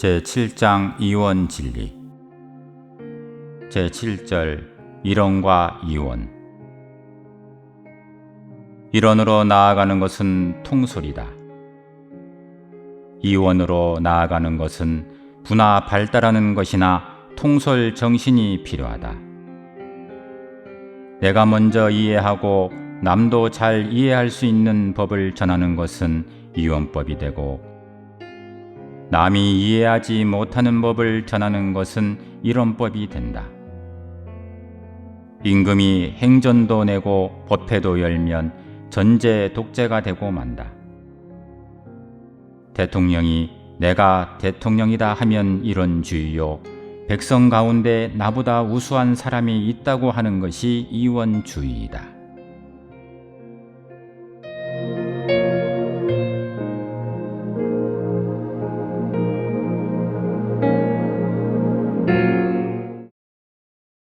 제7장 이원 진리 제7절 일원과 이원 일원으로 나아가는 것은 통솔이다. 이원으로 나아가는 것은 분화 발달하는 것이나 통솔 정신이 필요하다. 내가 먼저 이해하고 남도 잘 이해할 수 있는 법을 전하는 것은 이원법이 되고 남이 이해하지 못하는 법을 전하는 것은 이론법이 된다. 임금이 행전도 내고 법회도 열면 전제 독재가 되고 만다. 대통령이 내가 대통령이다 하면 이론주의요. 백성 가운데 나보다 우수한 사람이 있다고 하는 것이 이원주의이다.